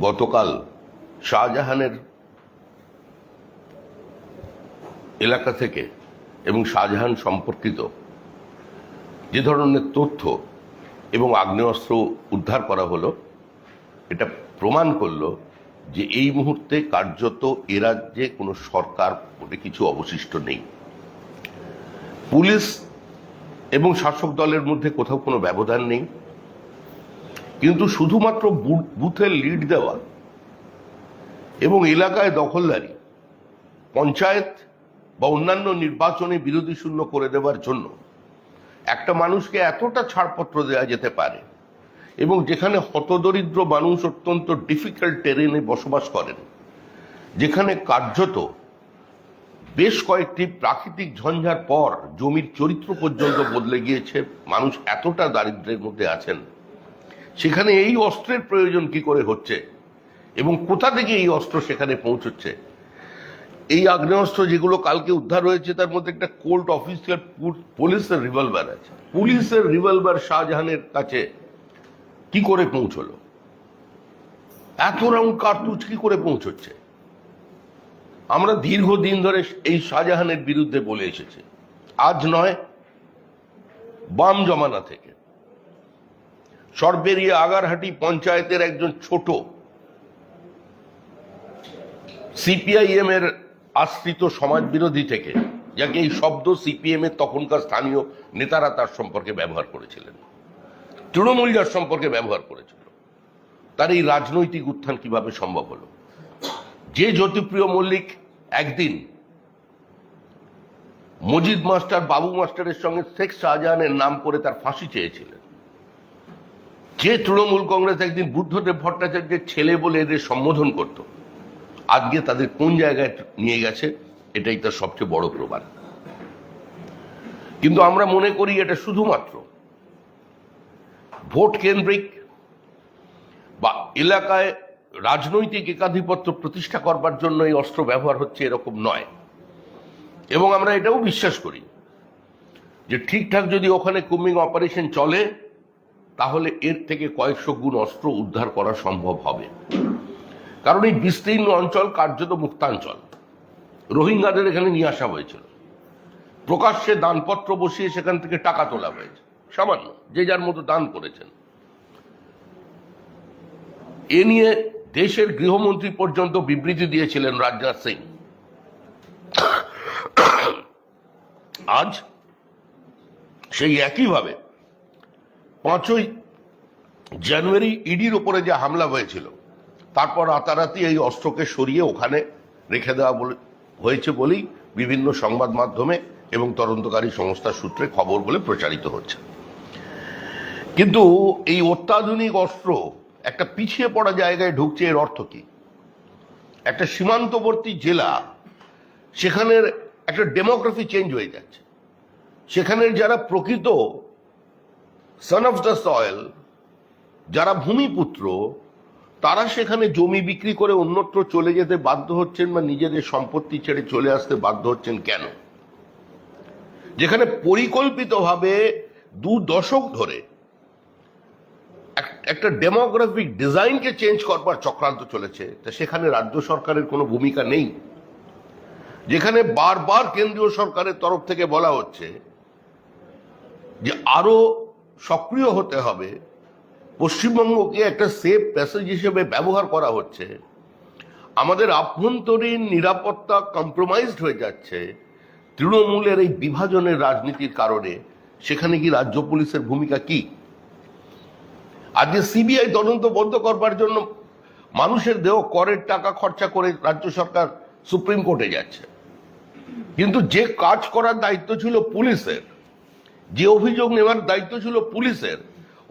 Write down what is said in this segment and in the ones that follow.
গতকাল শাহজাহানের এলাকা থেকে এবং শাহজাহান সম্পর্কিত যে ধরনের তথ্য এবং আগ্নেয়াস্ত্র উদ্ধার করা হলো, এটা প্রমাণ করল যে এই মুহূর্তে কার্যত এ রাজ্যে কোনো সরকার বলে কিছু অবশিষ্ট নেই। পুলিশ এবং শাসক দলের মধ্যে কোথাও কোনো ব্যবধান নেই। কিন্তু শুধুমাত্র বুথের লিড দেওয়া এবং এলাকায় দখলদারি, পঞ্চায়েত বা অন্যান্য নির্বাচনে বিরোধী শূন্য করে দেওয়ার জন্য একটা মানুষকে এতটা ছাড়পত্র দেওয়া যেতে পারে এবং যেখানে হতদরিদ্র মানুষ অত্যন্ত ডিফিকাল্ট টেরেনে বসবাস করেন, যেখানে কার্যত বেশ কয়েকটি প্রাকৃতিক ঝঞ্ঝার পর জমির চরিত্র পর্যন্ত বদলে গিয়েছে, মানুষ এতটা দারিদ্র্যের মধ্যে আছেন। সেখানে এই অস্ত্রের প্রয়োজন কি করে হচ্ছে? এবং কোথা থেকে এই অস্ত্র সেখানে পৌঁছচ্ছে? এই আগ্নেয়াস্ত্র যেগুলো কালকে উদ্ধার হয়েছে, তার মধ্যে একটা কোর্ট অফিসিয়াল পুলিশের রিভলভার আছে। পুলিশের রিভলভার শাহজাহানের কাছে কি করে পৌঁছলো? এত রাউন্ড কার্তুজ কি করে পৌঁছচ্ছে? আমরা দীর্ঘদিন ধরে এই শাহজাহানের বিরুদ্ধে বলে এসেছি। আজ নয়, বাম জমানা থেকে। সরবেরিয়া আগারহাটি পঞ্চায়েতের একজন ছোট সিপিআইএম এর আশ্রিত সমাজ বিরোধী থেকে, যাকে এই শব্দ সিপিএম এর তখনকার স্থানীয় নেতারা তার সম্পর্কে ব্যবহার করেছিলেন, তৃণমূল যার সম্পর্কে ব্যবহার করেছিল, তার এই রাজনৈতিক উত্থান কীভাবে সম্ভব হলো? যে জ্যোতিপ্রিয় মল্লিক একদিন মজিদ মাস্টার, বাবু মাস্টারের সঙ্গে শেখ শাহজাহানের নাম করে তার ফাঁসি চেয়েছিলেন যে তৃণমূল কংগ্রেস একদিন বুদ্ধদেব ভট্টাচার্যের ছেলে বলে এদের সম্বোধন করত, আজকে তাদের কোন জায়গায় নিয়ে গেছে, এটাই তার সবচেয়ে বড় প্রমাণ। কিন্তু আমরা মনে করি এটা শুধুমাত্র ভোট কেন্দ্রিক বা এলাকায় রাজনৈতিক একাধিপত্য প্রতিষ্ঠা করবার জন্য এই অস্ত্র ব্যবহার হচ্ছে এরকম নয়। এবং আমরা এটাও বিশ্বাস করি যে ঠিকঠাক যদি ওখানে কুমিং অপারেশন চলে তাহলে এর থেকে কয়েকশো গুণ অস্ত্র উদ্ধার করা সম্ভব হবে। কারণ এই বিস্তীর্ণ অঞ্চল কার্যত মুক্তাঞ্চল। রোহিঙ্গাদের এখানে নিয়ে আসা হয়েছিল। প্রকাশ্যে দানপত্র বসিয়ে সেখান থেকে টাকা তোলা হয়েছে। সামান্য, যে যার মতো দান করেছেন। এ নিয়ে দেশের গৃহমন্ত্রী পর্যন্ত বিবৃতি দিয়েছিলেন রাজনাথ সিং। আজ সেই একইভাবে পাঁচই জানুয়ারি ইডির ওপরে যে হামলা হয়েছিল, তারপর রাতারাতি এই অস্ত্রকে সরিয়ে ওখানে রেখে দেওয়া হয়েছে বলেই বিভিন্ন সংবাদ মাধ্যমে এবং তদন্তকারী সংস্থার সূত্রে খবর বলে প্রচারিত হচ্ছে। কিন্তু এই অত্যাধুনিক অস্ত্র একটা পিছিয়ে পড়া জায়গায় ঢুকছে এর অর্থ কি? একটা সীমান্তবর্তী জেলা, সেখানের একটা ডেমোগ্রাফি চেঞ্জ হয়ে যাচ্ছে। সেখানের যারা প্রকৃত সন অফ দ্য সয়েল যারা ভূমিপুত্র, তারা সেখানে জমি বিক্রি করে অন্যত্র চলে যেতে বাধ্য হচ্ছেন বা নিজেদের সম্পত্তি ছেড়ে চলে আসতে বাধ্য হচ্ছেন কেন? যেখানে পরিকল্পিতভাবে দু দশক ধরে একটা ডেমোগ্রাফিক ডিজাইনকে চেঞ্জ করবার চক্রান্ত চলেছে, তা সেখানে রাজ্য সরকারের কোনো ভূমিকা নেই। যেখানে বারবার কেন্দ্রীয় সরকারের তরফ থেকে বলা হচ্ছে যে আরও সক্রিয় হতে হবে। পশ্চিমবঙ্গকে একটা সেফ প্যাসেজ হিসেবে ব্যবহার করা হচ্ছে। আমাদের আভ্যন্তরীণ নিরাপত্তা কম্প্রোমাইজড হয়ে যাচ্ছে। তৃণমূলের এই বিভাজনের রাজনীতির কারণে। সেখানে কি রাজ্য পুলিশের ভূমিকা কি? আজকে সিবিআই তদন্ত বন্ধ করবার জন্য মানুষের দেহ করের টাকা খরচা করে রাজ্য সরকার সুপ্রিম কোর্টে যাচ্ছে। কিন্তু যে কাজ করার দায়িত্ব ছিল পুলিশের যে অভিযোগ নেওয়ার দায়িত্ব ছিল পুলিশের,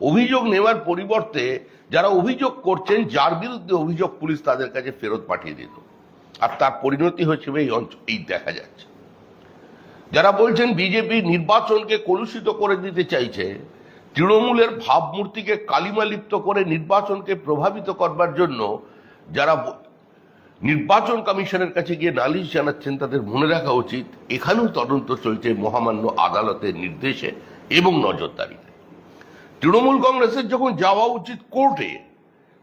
অভিযোগ নেওয়ার পরিবর্তে যারা অভিযোগ করছেন, যার বিরুদ্ধে অভিযোগ পুলিশ তাদের কাছে ফেরত পাঠিয়ে দিত আর তার পরিণতি হচ্ছে এই অঞ্চল এই দেখা যাচ্ছে। যারা বলছেন বিজেপি নির্বাচনকে কলুষিত করে দিতে চাইছে, তৃণমূলের ভাবমূর্তিকে কালিমা লিপ্ত করে নির্বাচনকে প্রভাবিত করবার জন্য যারা নির্বাচন কমিশনের কাছে গিয়ে নালিশ জানাচ্ছেন, তাদের মনে রাখা উচিত, এখানেও তদন্ত চলছে মহামান্য আদালতের নির্দেশে এবং নজরদারিতে। তৃণমূল কংগ্রেসের যখন যাওয়া উচিত কোর্টে,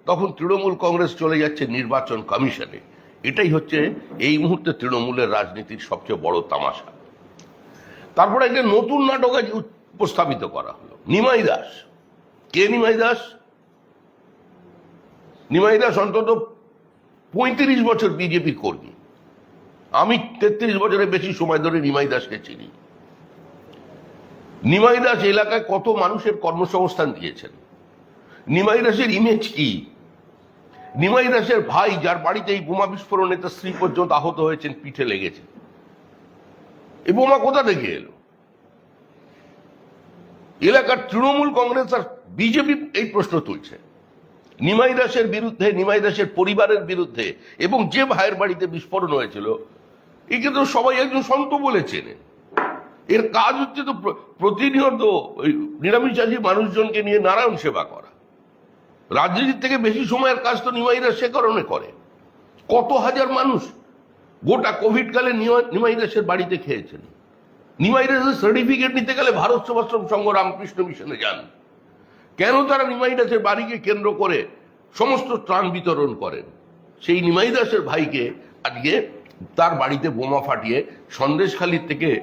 তখন তৃণমূল কংগ্রেস চলে যাচ্ছে নির্বাচন কমিশনে। এটাই হচ্ছে এই মুহূর্তে তৃণমূলের রাজনীতির সবচেয়ে বড় তামাশা। তারপরে একটা নতুন নাটক আজ উপস্থাপিত করা হলো, নিমাই দাস। কে নিমাই দাস? নিমাই দাস অন্তত পঁয়ত্রিশ বছর বিজেপির কর্মী। আমি তেত্রিশ বছরের বেশি সময় ধরে নিমাই দাসকে চিনি। নিমাই দাস এলাকায় কত মানুষের কর্মসংস্থান দিয়েছেন? নিমাই দাসের ইমেজ কি? নিমাই দাসের ভাই, যার বাড়িতে এই বোমা বিস্ফোরণে তার স্ত্রী পর্যন্ত আহত হয়েছেন, পিঠে লেগেছে। এই বোমা কোথা থেকে এলো? এলাকার তৃণমূল কংগ্রেস আর বিজেপি এই প্রশ্ন তুলছে। নিমাই দাসের বিরুদ্ধে, নিমাই দাসের পরিবারের বিরুদ্ধে এবং যে ভাইয়ের বাড়িতে বিস্ফোরণ হয়েছিল একে তো সবাই একজন সন্ত বলে চেনে। এর কাজ হচ্ছে তো প্রতিনিয়ত ওই নিরামিষাসী মানুষজনকে নিয়ে নারায়ণ সেবা করা। রাজনীতির থেকে বেশি সময়ের কাজ তো নিমাইরা সে কারণে করে। কত হাজার মানুষ গোটা কোভিড কালে নিমাই দাসের বাড়িতে খেয়েছেন। নিমাই দাসের সার্টিফিকেট নিতে গেলে ভারত সেবাশ্রম সংঘ রামকৃষ্ণ মিশনে যান। কেন তারা নিমাই দাসের বাড়িকে কেন্দ্র করে সমস্ত ত্রাণ বিতরণ করেন? সেই নিমাই দাসের ভাইকে আজকে তার বাড়িতে বোমা ফাটিয়ে সন্দেশখালির থেকে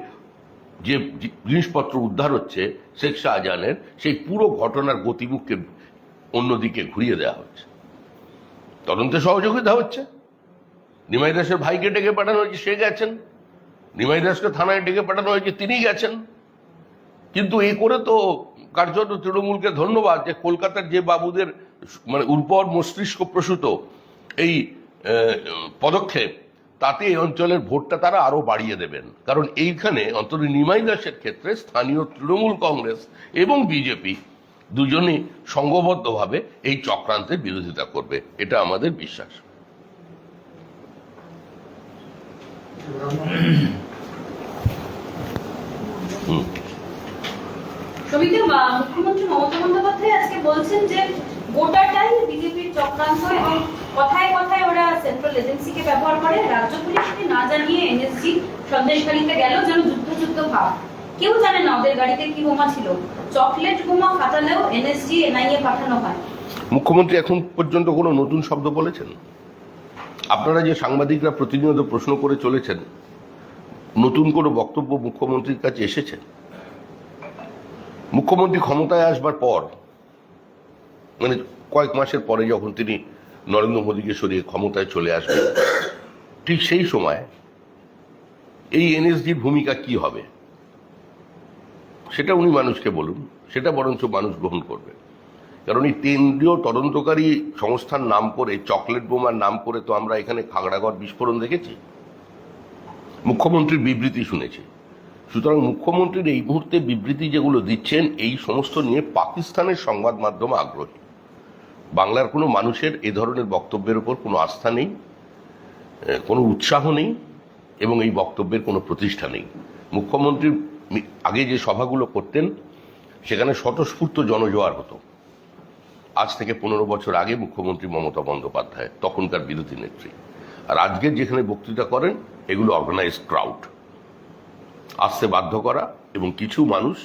যে জিনিসপত্র উদ্ধার হচ্ছে শেখ শাহজাহানের, সেই পুরো ঘটনার গতিমুখকে অন্যদিকে ঘুরিয়ে দেওয়া হচ্ছে। তদন্তে সহযোগিতা হচ্ছে। নিমাই দাসের ভাইকে ডেকে পাঠানো হয়েছে, সে গেছেন। নিমাই দাসকে থানায় ডেকে পাঠানো হয়েছে তিনি গেছেন। কিন্তু এই করে তো কার্যত তৃণমূলকে ধন্যবাদ যে কলকাতার যে বাবুদের মানে উর্বর মস্তিষ্ক প্রসূত এই পদক্ষেপ, তাতে এই অঞ্চলের ভোটটা তারা আরও বাড়িয়ে দেবেন। কারণ এইখানে অন্তত নিমাই দাসের ক্ষেত্রে স্থানীয় তৃণমূল কংগ্রেস এবং বিজেপি দুজনেই সংঘবদ্ধভাবে এই চক্রান্তের বিরোধিতা করবে। এটা আমাদের বিশ্বাস। সমিতি মা- মুখ্যমন্ত্রী মমতা বন্দ্যোপাধ্যায় আজকে বলছেন যে গোটাটাই বিজেপির চক্রান্ত এবং কথায় কথায় ওরা সেন্ট্রাল এজেন্সিকে ব্যবহার করে, রাজ্য পুলিশকে না জানিয়ে এনএসজি সন্দেশখালীতে গেল যেন যুদ্ধ যুদ্ধ ভাব। কেউ জানে না ওদের গাড়িতে কি বোমা ছিল। চকলেট বোমা ফাটালেও এনএসজি এনআইএ পাঠানো হয়। মুখ্যমন্ত্রী এখন পর্যন্ত কোনো নতুন শব্দ বলেছেন? আপনারা যে সাংবাদিকরা প্রতিনিয়ত প্রশ্ন করে চলেছেন, নতুন কোনো বক্তব্য মুখ্যমন্ত্রীর কাছে এসেছে? মুখ্যমন্ত্রী ক্ষমতায় আসবার পর মানে কয়েক মাসের পরে যখন তিনি নরেন্দ্র মোদীকে সরিয়ে ক্ষমতায় চলে আসবেন, ঠিক সেই সময় এই এনএসডির ভূমিকা কি হবে? সেটা উনি মানুষকে বলুন, সেটা বরঞ্চ মানুষ গ্রহণ করবে। কারণ এই কেন্দ্রীয় তদন্তকারী সংস্থার নাম করে, চকলেট বোমার নাম করে তো আমরা এখানে খাগড়াগড় বিস্ফোরণ দেখেছি। মুখ্যমন্ত্রীর বিবৃতি শুনেছি। সুতরাং মুখ্যমন্ত্রীর এই মুহূর্তে বিবৃতি যেগুলো দিচ্ছেন, এই সমস্ত নিয়ে পাকিস্তানের সংবাদ মাধ্যম আগ্রহী। বাংলার কোনো মানুষের এ ধরনের বক্তব্যের উপর কোনো আস্থা নেই কোনো উৎসাহ নেই, এবং এই বক্তব্যের কোনো প্রতিষ্ঠা নেই। মুখ্যমন্ত্রী মি- আগে যে সভাগুলো করতেন, সেখানে স্বতঃস্ফূর্ত জনজোয়ার হতো। আজ থেকে পনেরো বছর আগে মুখ্যমন্ত্রী মমতা বন্দ্যোপাধ্যায়, তখনকার বিরোধী নেত্রী। আর আজকে যেখানে বক্তৃতা করেন, এগুলো অর্গানাইজড ক্রাউড আসতে বাধ্য করা এবং কিছু মানুষ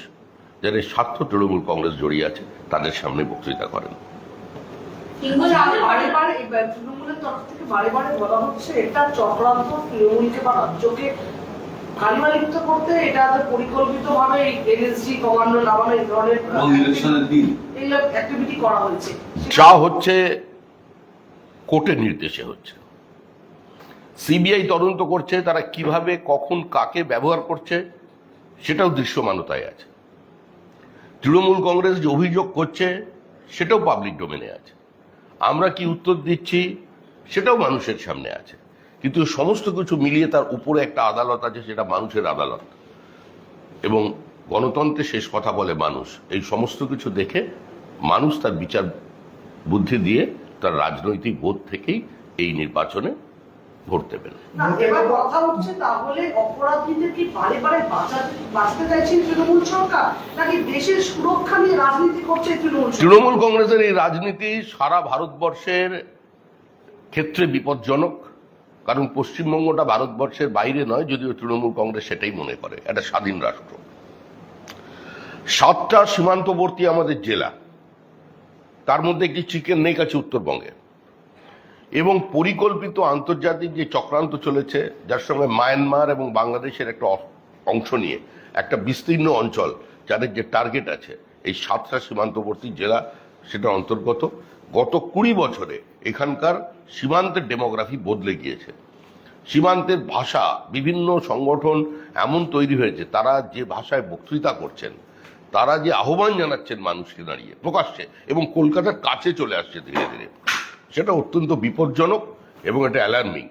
যাদের স্বার্থ তৃণমূল কংগ্রেস জড়িয়ে আছে তাদের সামনে বক্তৃতা করেন। কিংবদন্তি বারে বারে বারে এবার তৃণমূলের তরফ থেকে বারে বারে বলা হচ্ছে এটা চক্রান্ত তৃণমূলকে বা রাজ্যকে কালিমালিপ্ত করতে এটা পরিকল্পিত এনএসজি কমান্ডো নামানো এই ধরনের এবং ইলেকশনের দিন। এইগুলো অ্যাক্টিভিটি করা হয়েছে। যা হচ্ছে কোর্টের নির্দেশে হচ্ছে। সিবিআই তদন্ত করছে, তারা কীভাবে, কখন, কাকে ব্যবহার করছে, সেটাও দৃশ্যমানতায় আছে। তৃণমূল কংগ্রেস যে অভিযোগ করছে, সেটাও পাবলিক ডোমেনে আছে। আমরা কি উত্তর দিচ্ছি, সেটাও মানুষের সামনে আছে। কিন্তু সমস্ত কিছু মিলিয়ে তার উপরে একটা আদালত আছে, সেটা মানুষের আদালত। এবং গণতন্ত্রে শেষ কথা বলে মানুষ। এই সমস্ত কিছু দেখে মানুষ তার বিচার বুদ্ধি দিয়ে তার রাজনৈতিক বোধ থেকেই এই নির্বাচনে ভোট দেবেন। কথা হচ্ছে তাহলে অপরাধীদের কি বারে বারে বাঁচতে চাইছেন তৃণমূল সরকার? নাকি দেশের সুরক্ষা নিয়ে রাজনীতি করছে তৃণমূল তৃণমূল কংগ্রেসের এই রাজনীতি সারা ভারতবর্ষের ক্ষেত্রে বিপজ্জনক কারণ পশ্চিমবঙ্গটা ভারতবর্ষের বাইরে নয় যদিও তৃণমূল কংগ্রেস সেটাই মনে করে একটা স্বাধীন রাষ্ট্র। সাতটা সীমান্তবর্তী আমাদের জেলা তার মধ্যে একটি চিকেন নেক আছে উত্তরবঙ্গে এবং পরিকল্পিত আন্তর্জাতিক যে চক্রান্ত চলেছে, যার সঙ্গে মায়ানমার এবং বাংলাদেশের একটা অংশ নিয়ে, একটা বিস্তীর্ণ অঞ্চল যাদের যে টার্গেট আছে, এই সাতটা সীমান্তবর্তী জেলা সেটা অন্তর্গত। গত কুড়ি বছরে এখানকার সীমান্তের ডেমোগ্রাফি বদলে গিয়েছে। সীমান্তের ভাষা, বিভিন্ন সংগঠন এমন তৈরি হয়েছে, তারা যে ভাষায় বক্তৃতা করছেন, তারা যে আহ্বান জানাচ্ছেন মানুষকে দাঁড়িয়ে প্রকাশ্যে এবং কলকাতার কাছে চলে আসছে ধীরে ধীরে। সেটা অত্যন্ত বিপজ্জনক এবং এটা অ্যালার্মিং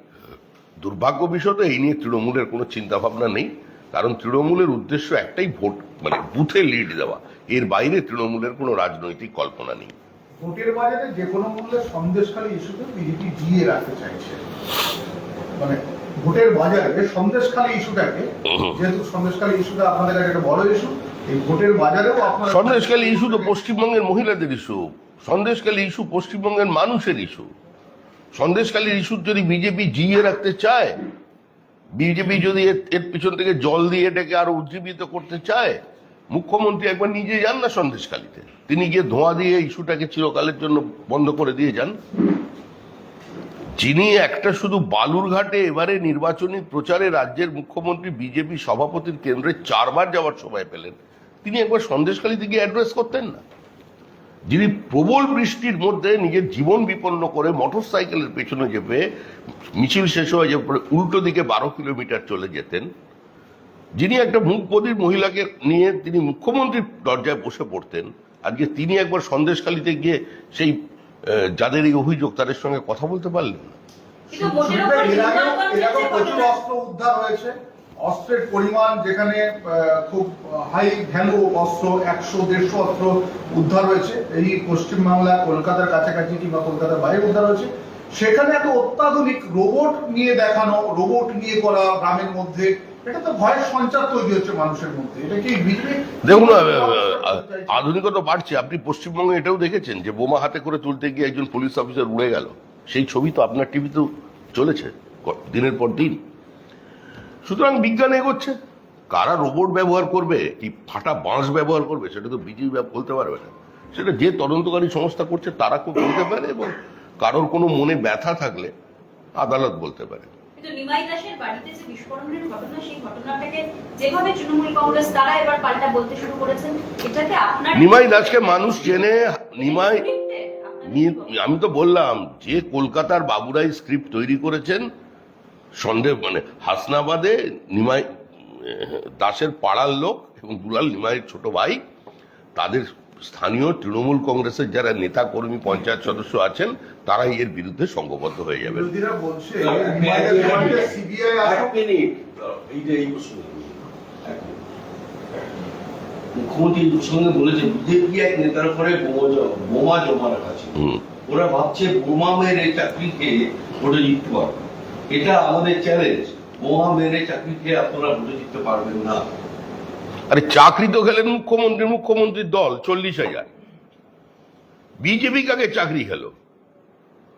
দুর্ভাগ্য বিষয় তো এই নিয়ে তৃণমূলের কোনো চিন্তা ভাবনা নেই কারণ তৃণমূলের উদ্দেশ্য একটাই ভোট মানে বুথে লিড দেওয়া। এর বাইরে তৃণমূলের কোনো রাজনৈতিক কল্পনা নেই। ভোটের বাজারে যে কোনো মূল্যে সন্দেশখালী ইস্যুকে বিজেপি জিয়ে রাখতে চাইছে। মানে ভোটের বাজারে সন্দেশখালী ইস্যুটাকে যেহেতু সন্দেশখালী ইস্যুটা আপনাদের একটা বড় ইস্যু এই ভোটের বাজারেও আপনারা সন্দেশকালী ইস্যু তো পশ্চিমবঙ্গের মহিলাদের ইস্যু সন্দেশকালী ইস্যু পশ্চিমবঙ্গের মানুষের ইস্যু। সন্দেশকালীর ইস্যু যদি বিজেপি জিয়ে রাখতে চায়, বিজেপি যদি এর- পিছন থেকে জল দিয়ে এটাকে আরও উজ্জীবিত করতে চায়, মুখ্যমন্ত্রী একবার নিজে যান না সন্দেশকালীতে। তিনি গিয়ে ধোঁয়া দিয়ে ইস্যুটাকে চিরকালের জন্য বন্ধ করে দিয়ে যান। যিনি একটা শুধু বালুরঘাটে এবারে নির্বাচনী প্রচারে রাজ্যের মুখ্যমন্ত্রী, বিজেপি সভাপতির কেন্দ্রে চারবার যাওয়ার সময় পেলেন। তিনি একবার সন্দেশকালীতে গিয়ে অ্যাড্রেস করতেন না। যিনি প্রবল বৃষ্টির মধ্যে নিজের জীবন বিপন্ন করে মোটর সাইকেলের পেছনে চেপে মিছিল শেষ হয়ে যাওয়ার পরে উল্টো দিকে বারো কিলোমিটার চলে যেতেন যিনি একটা মুখবধির মহিলাকে নিয়ে তিনি মুখ্যমন্ত্রীর দরজায় বসে পড়তেন। আজকে তিনি একবার সন্দেশখালীতে গিয়ে সেই যাদের এই অভিযোগ তাদের সঙ্গে কথা বলতে পারলেন না? অস্ত্রের পরিমাণ যেখানে খুব হাই ভ্যালু অস্ত্র, একশো, দেড়শো অস্ত্র উদ্ধার হয়েছে। এই পশ্চিমবাংলা কলকাতার কাছাকাছি কিংবা কলকাতার বাইরে উদ্ধার হয়েছে। সেখানে এত অত্যাধুনিক রোবট নিয়ে দেখানো, রোবট নিয়ে করা গ্রামের মধ্যে, এটা তো ভয়ের সঞ্চার তৈরি মানুষের মধ্যে। এটা দেখুন আধুনিকতা বাড়ছে। আপনি পশ্চিমবঙ্গে এটাও দেখেছেন যে বোমা হাতে করে তুলতে গিয়ে একজন পুলিশ অফিসার গেল। সেই ছবি তো আপনার টিভিতেও চলেছে দিনের পর দিন। সুতরাং বিজ্ঞান এগোচ্ছে। কারা রোবট ব্যবহার করবে কি ফাটা বাঁশ ব্যবহার করবে সেটা তো বিজেপি বলতে পারবে না। সেটা যে তদন্তকারী সংস্থা করছে তারা খুব বলতে পারে এবং কারোর কোনো মনে ব্যথা থাকলে আদালত বলতে পারে। নিমাই দাসের বাড়িতে যে বিস্ফোরণের ঘটনা সেই ঘটনাটাকে যেভাবে তৃণমূল কংগ্রেস তারা এবার পাল্টা বলতে শুরু করেছেন এটাকে আপনার নিমাই দাসকে মানুষ চেনে নিমাই আমি তো বললাম যে কলকাতার বাবুরাই স্ক্রিপ্ট তৈরি করেছেন সন্দেহ মানে হাসনাবাদে নিমাই দাসের পাড়ার লোক এবং দুলাল নিমাইয়ের ছোট ভাই তাদের স্থানীয় তৃণমূল কংগ্রেসের যারা নেতা কর্মী পঞ্চায়েত সদস্য আছেন তারাই এর বিরুদ্ধে সংঘবদ্ধ হয়ে যাবেন। বিরোধীরা বলছে এক সিবিআই মিনিট। এই যে এই প্রশ্ন। মুখ্যমন্ত্রী প্রসঙ্গে বলেছেন বিজেপি এক নেতার ঘরে বোমা জমা রাখা ছিল। ওরা ভাবছে বোমা মেরে চাকরি খেয়ে ভোটে জিততে পারবে। এটা আমাদের চ্যালেঞ্জ বোমা মেরে চাকরি খেয়ে আপনারা ভোটে জিততে পারবেন না। আরে চাকরি তো গেলেন মুখ্যমন্ত্রী, মুখ্যমন্ত্রীর দল, চল্লিশ হাজার। বিজেপি কাকে চাকরি খেলো?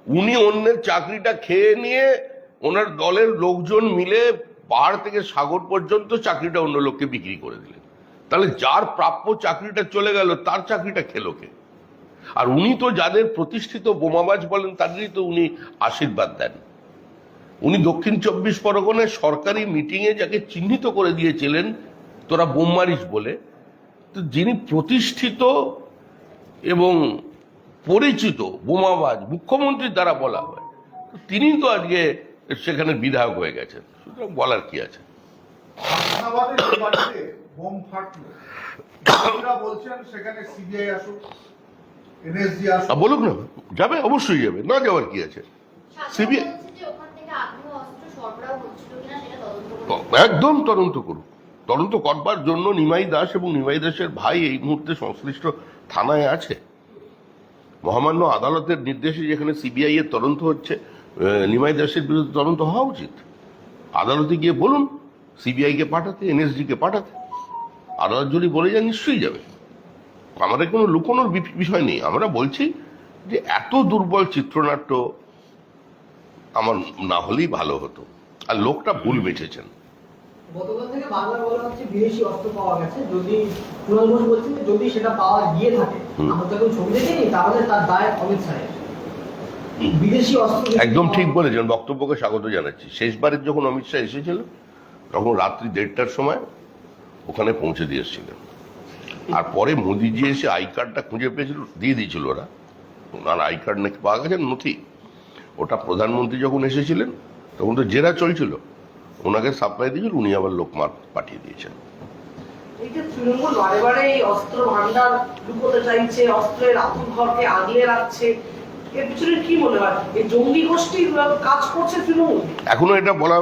উনি অন্যের চাকরিটা খেয়ে নিয়ে ওনার দলের লোকজন মিলে পাহাড় থেকে সাগর পর্যন্ত চাকরিটা অন্য লোককে বিক্রি করে দিলেন। তাহলে যার প্রাপ্য চাকরিটা চলে গেল, তার চাকরিটা খেলো কে? আর উনি তো যাদের প্রতিষ্ঠিত বোমাবাজ বলেন, তাদেরই তো উনি আশীর্বাদ দেন। উনি দক্ষিণ চব্বিশ পরগনায় সরকারি মিটিংয়ে যাকে চিহ্নিত করে দিয়েছিলেন তোরা বোম মারিস বলে তো যিনি প্রতিষ্ঠিত এবং পরিচিত বোমাবাজ মুখ্যমন্ত্রীর দ্বারা বলা হয় তিনি তো আজকে সেখানে বিধায়ক হয়ে গেছেন। সুতরাং বলার কি আছে? বলুক না যাবে অবশ্যই যাবে না যাওয়ার কি আছে? সিবিআই CBI যে ওখান থেকে আগ্নেয় অস্ত্র সরবরাহ হচ্ছিল কিনা সেটা তদন্ত করুন একদম তদন্ত করুক। তদন্ত করবার জন্য নিমাই দাস এবং নিমাই দাসের ভাই এই মুহূর্তে সংশ্লিষ্ট থানায় আছে। মহামান্য আদালতের নির্দেশে যেখানে সিবিআই এর তদন্ত হচ্ছে নিমাই দাসের বিরুদ্ধে তদন্ত হওয়া উচিত। আদালতে গিয়ে বলুন, সিবিআই কে পাঠাতে এনএসডি কে পাঠাতে। আদালত যদি বলে যায়, নিশ্চয়ই যাবে। আমাদের কোনো লুকোনোর বিষয় নেই। আমরা বলছি যে এত দুর্বল চিত্রনাট্য আমার না হলেই ভালো হতো। আর লোকটা ভুল বেঁচেছেন। গতকাল থেকে বাংলা বলা হচ্ছে বিদেশি অস্ত্র পাওয়া গেছে। যদি কুণাল ঘোষ বলছেন যদি সেটা পাওয়া গিয়ে থাকে আমরা তো এখন ছবি দেখিনি তাহলে তার দায় অমিত শাহের। বিদেশি অস্ত্র একদম ঠিক বলেছেন বক্তব্যকে স্বাগত জানাচ্ছি। শেষবারের যখন অমিত শাহ এসেছিল তখন রাত্রি দেড়টার সময় ওখানে পৌঁছে দিয়ে এসেছিলেন। আর পরে মোদিজি এসে আই কার্ডটা খুঁজে পেয়েছিল দিয়ে দিয়েছিল ওরা। ওনার আই কার্ড নাকি পাওয়া গেছে নথি। ওটা প্রধানমন্ত্রী যখন এসেছিলেন তখন তো জেরা চলছিল। ওনাকে সাপ্লাই দিয়েছিল উনি আবার লোক মার পাঠিয়ে দিয়েছেন। তৃণমূল বারে বারে এই অস্ত্র ভান্ডার লুকোতে চাইছে অস্ত্রের আতুর ঘরকে আগলে রাখছে এর পিছনে কি মনে হয়? এই জঙ্গি গোষ্ঠী কাজ করছে তৃণমূল? এখনও এটা বলা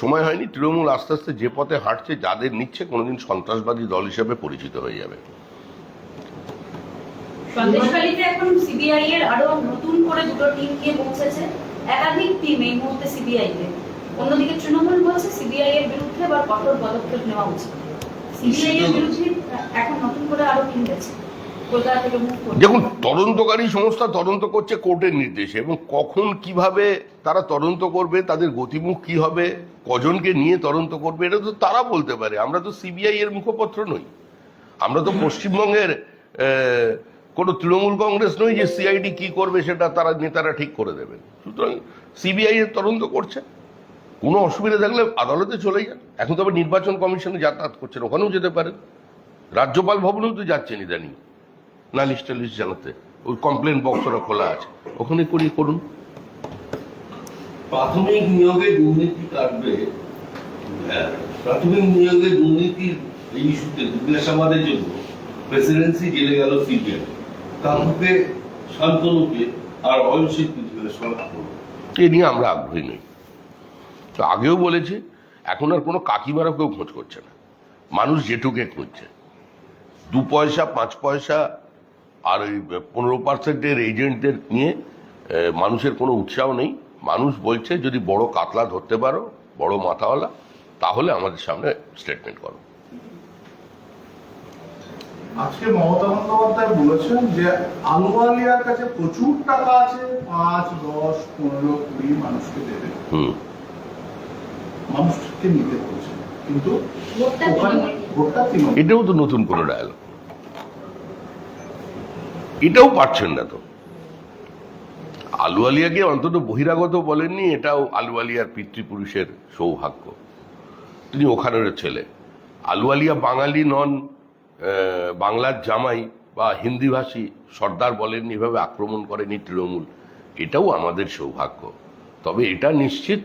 সময় হয়নি। তৃণমূল আস্তে আস্তে যে পথে হাঁটছে যাদের নিচ্ছে কোনোদিন সন্ত্রাসবাদী দল হিসেবে পরিচিত হয়ে যাবে। সন্দেশখালীতে এখন সিবিআই এর আরও নতুন করে দুটো টিম গিয়ে পৌঁছেছে। একাধিক টিম এই মুহূর্তে সিবিআই তে। অন্যদিকে তৃণমূল বলছে সিবিআই এর বিরুদ্ধে এবার কঠোর পদক্ষেপ নেওয়া উচিত। সিবিআই এর বিরুদ্ধে এখন নতুন করে আরও টিম গেছে দেখুন তদন্তকারী সংস্থা তদন্ত করছে কোর্টের নির্দেশে এবং কখন কীভাবে তারা তদন্ত করবে তাদের গতিমুখ কি হবে কজনকে নিয়ে তদন্ত করবে এটা তো তারা বলতে পারে। আমরা তো সিবিআই এর মুখপত্র নই। আমরা তো পশ্চিমবঙ্গের কোনো তৃণমূল কংগ্রেস নয় যে সিআইডি কি করবে সেটা তারা নেতারা ঠিক করে দেবেন। সুতরাং সিবিআই এর তদন্ত করছে। কোনো অসুবিধা থাকলে আদালতে চলে যান। এখন তো আবার নির্বাচন কমিশনে যাতায়াত করছেন ওখানেও যেতে পারেন। রাজ্যপাল ভবনেও তো যাচ্ছেন ইদানিং। নালিশ টালিশ জানাতে। ওই কমপ্লেন বক্স ওরা খোলা আছে। ওখানে করি করুন। প্রাথমিক নিয়োগে দুর্নীতি কাটবে হ্যাঁ, প্রাথমিক নিয়োগে দুর্নীতির এই ইস্যুতে জিজ্ঞাসাবাদের জন্য প্রেসিডেন্সি জেলে গেল সিবিআই কাকুকে শান্তনুকে আর অয়নশীল পৃথিবীর সরকার এ নিয়ে আমরা আগ্রহী নই। তো আগেও বলেছি, এখন আর কোনো কাকিমারা কেউ খোঁজ করছে না। মানুষ যেটুকে খুঁজছে। দু পয়সা, পাঁচ পয়সা আর ওই পনেরো পার্সেন্টের এজেন্টদের নিয়ে মানুষের কোনো উৎসাহ নেই। মানুষ বলছে, যদি বড় কাতলা ধরতে পারো, বড় মাথাওয়ালা, তাহলে আমাদের সামনে স্টেটমেন্ট করো। আজকে মমতা বন্দ্যোপাধ্যায় বলেছেন যে আলুয়ালিয়ার কাছে প্রচুর টাকা আছে পাঁচ দশ পনেরো কুড়ি মানুষকে দেবে। মানুষকে নিতে বলছেন কিন্তু এটাও তো নতুন কোনো ডায়ালগ এটাও পারছেন না তো। আলুয়ালিয়াকে অন্তত বহিরাগত বলেননি এটাও আলুয়ালিয়ার পিতৃপুরুষের সৌভাগ্য। তিনি ওখানের ছেলে। আলুয়ালিয়া বাঙালি নন বাংলার জামাই বা হিন্দিভাষী সর্দার বলেননি, এভাবে আক্রমণ করেনি তৃণমূল। এটাও আমাদের সৌভাগ্য। তবে এটা নিশ্চিত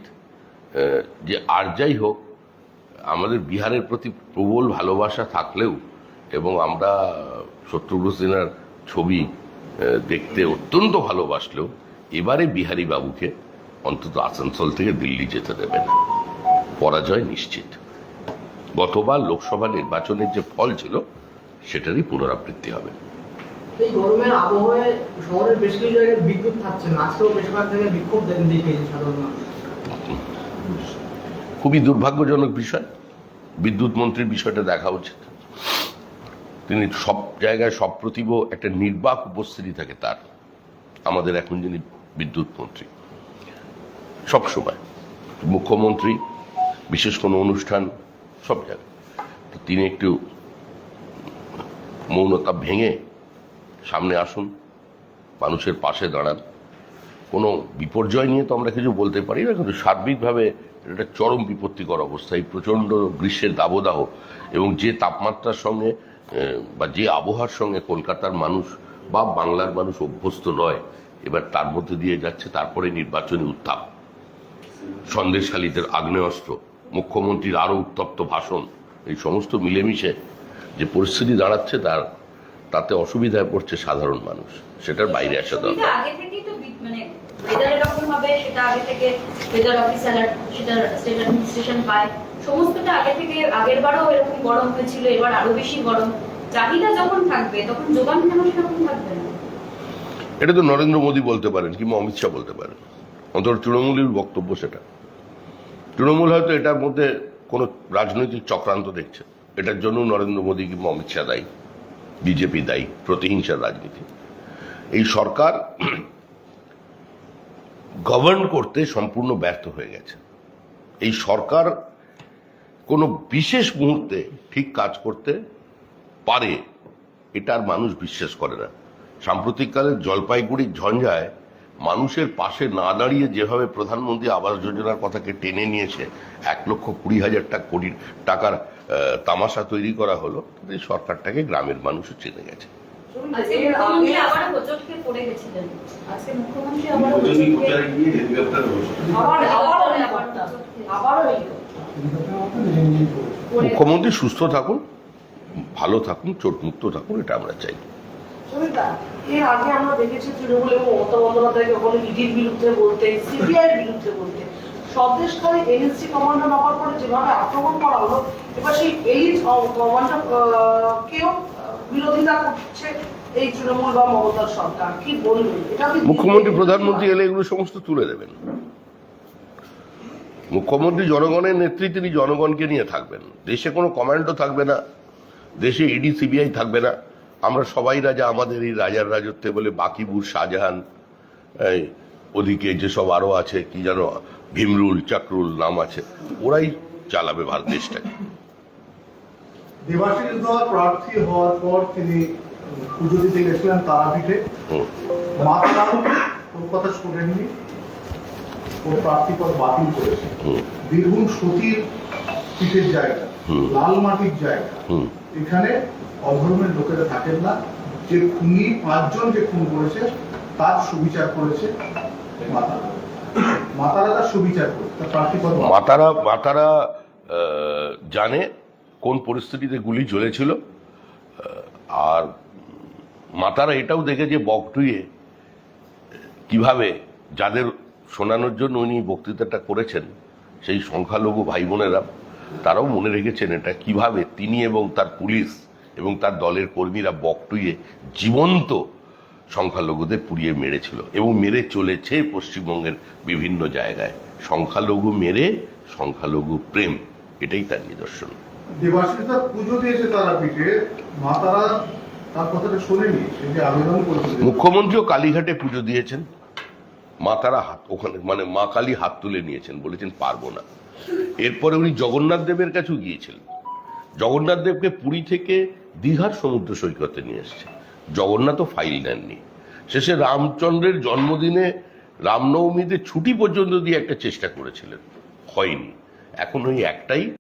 যে আর যাই হোক, আমাদের বিহারের প্রতি প্রবল ভালোবাসা থাকলেও এবং আমরা শত্রুঘ্ন সিনহার ছবি দেখতে অত্যন্ত ভালোবাসলেও এবারে বিহারী বাবুকে অন্তত আসানসোল থেকে দিল্লি যেতে দেবে না। পরাজয় নিশ্চিত। গতবার লোকসভা নির্বাচনের যে ফল ছিল সেটারই পুনরাবৃত্তি হবে। এই গরমের আবহাওয়ায় শহরের বেশ কিছু জায়গায় বিদ্যুৎ থাকছে না। আজকেও বেশিরভাগ জায়গায় বিক্ষোভ দেখে সাধারণ খুবই দুর্ভাগ্যজনক বিষয়। বিদ্যুৎ মন্ত্রীর বিষয়টা দেখা উচিত। তিনি সব জায়গায় সপ্রতিভ একটা নির্বাক উপস্থিতি থাকে তার। আমাদের এখন যিনি বিদ্যুৎ মন্ত্রী সব সময়। মুখ্যমন্ত্রী বিশেষ কোনো অনুষ্ঠান সব জায়গায়। তিনি একটু মৌনতা ভেঙে সামনে আসুন, মানুষের পাশে দাঁড়ান। কোনো বিপর্যয় নিয়ে তো আমরা কিছু বলতে পারি না, কিন্তু সার্বিকভাবে এটা চরম বিপত্তিকর অবস্থা। এই প্রচণ্ড গ্রীষ্মের দাবদাহ এবং যে তাপমাত্রার সঙ্গে বা যে আবহাওয়ার সঙ্গে কলকাতার মানুষ বা বাংলার মানুষ অভ্যস্ত নয়, এবার তার মধ্যে দিয়ে যাচ্ছে তারপরে নির্বাচনী উত্তাপ। সন্দেশখালীদের আগ্নেয়াস্ত্র, মুখ্যমন্ত্রীর আরও উত্তপ্ত ভাষণ, এই সমস্ত মিলেমিশে যে পরিস্থিতি দাঁড়াচ্ছে তার তাতে অসুবিধায় পড়ছে সাধারণ মানুষ। সেটার বাইরে আসা দরকার। মানে ওয়েদার এরকম হবে সেটা আগে থেকে ওয়েদার অফিসার সেটা স্টেট অ্যাডমিনিস্ট্রেশন পায়। সমস্তটা আগে থেকে আগের বারও এরকম গরম হয়েছিল এবার আরও বেশি গরম। চাহিদা যখন থাকবে তখন যোগান কেন সেরকম থাকবে না? এটা তো নরেন্দ্র মোদী বলতে পারেন কিংবা অমিত শাহ বলতে পারেন। অন্তত তৃণমূলের বক্তব্য সেটা। তৃণমূল হয়তো এটার মধ্যে কোনো রাজনৈতিক চক্রান্ত দেখছে। এটার জন্য নরেন্দ্র মোদী কিংবা অমিত শাহ দায়ী, বিজেপি দায়ী, প্রতিহিংসার রাজনীতি। এই সরকার গভর্ন করতে সম্পূর্ণ ব্যর্থ হয়ে গেছে। এই সরকার কোনো বিশেষ মুহূর্তে ঠিক কাজ করতে পারে, এটা আর মানুষ বিশ্বাস করে না। সাম্প্রতিককালে জলপাইগুড়ির ঝঞ্ঝায় মানুষের পাশে না দাঁড়িয়ে যেভাবে প্রধানমন্ত্রী আবাস যোজনার কথাকে টেনে নিয়েছে, এক লক্ষ কুড়ি হাজার কোটি টাকার তামাশা তৈরি করা হলো তাতে সরকারটাকে গ্রামের মানুষও চেনে গেছে। মুখ্যমন্ত্রী সুস্থ থাকুন ভালো থাকুন চোট মুক্ত থাকুন এটা আমরা চাই। এর আগে আমরা দেখেছি তৃণমূল এবং মমতা বন্দ্যোপাধ্যায়কে ওখানে ইডির বিরুদ্ধে বলতে সিবিআই বিরুদ্ধে বলতে সন্দেশখালী এনএসসি কমান্ডার হওয়ার পরে যেভাবে আক্রমণ করা হলো এবার সেই এলিট বিরোধিতা করছে এই তৃণমূল বা মমতার সরকার কি বলবেন এটা মুখ্যমন্ত্রী প্রধানমন্ত্রী এলে এগুলো সমস্ত তুলে দেবেন। মুখ্যমন্ত্রী জনগণের নেতৃত্বে তিনি জনগণকে নিয়ে থাকবেন। দেশে কোনো কমান্ডো থাকবে না দেশে ইডি সিবিআই থাকবে না। আমরা সবাই রাজা আমাদের এই রাজার রাজত্বে বলে বাকিবুর শাহজাহান ওদিকে যেসব আরও আছে কি যেন ভীমরুল চক্রুল নাম আছে ওরাই চালাবে ভারত দেশটাকে। দেবাশিস দল প্রার্থী হওয়ার পর তিনি পুজো দিতে গেছিলেন তারাপীঠে। ওর কথা শোনেননি ওর প্রার্থী পদ বাতিল করেছে। বীরভূম সতীর পিঠের জায়গা লাল মাটির জায়গা। এখানে অধর্মের লোকেরা থাকেন না। যে খুনি পাঁচজন যে খুন করেছে তার সুবিচার করেছে মাতারা মাতারা তার সুবিচার করেছে তার প্রার্থী পদ মাতারা মাতারা আহ, জানে কোন পরিস্থিতিতে গুলি চলেছিল আর মাতারা এটাও দেখে যে বকটুয়ে কীভাবে যাদের শোনানোর জন্য উনি বক্তৃতাটা করেছেন, সেই সংখ্যালঘু ভাই বোনেরা তারাও মনে রেখেছেন এটা কীভাবে তিনি এবং তার পুলিশ এবং তার দলের কর্মীরা বকটুয়ে জীবন্ত সংখ্যালঘুদের পুড়িয়ে মেরেছিল এবং মেরে চলেছে পশ্চিমবঙ্গের বিভিন্ন জায়গায়। সংখ্যালঘু মেরে, সংখ্যালঘু প্রেম, এটাই তার নিদর্শন। মুখ্যমন্ত্রীও কালীঘাটে পুজো দিয়েছেন। মা তারা হাত ওখানে মানে মা কালী হাত তুলে নিয়েছেন, বলেছেন পারব না। এরপরে উনি জগন্নাথ দেবের কাছেও গিয়েছিলেন। জগন্নাথ দেবকে পুরী থেকে দীঘার সমুদ্র সৈকতে নিয়ে এসছে। জগন্নাথও ফাইল নেননি শেষে রামচন্দ্রের জন্মদিনে রামনবমীতে ছুটি পর্যন্ত দিয়ে একটা চেষ্টা করেছিলেন। হয়নি। এখন ওই একটাই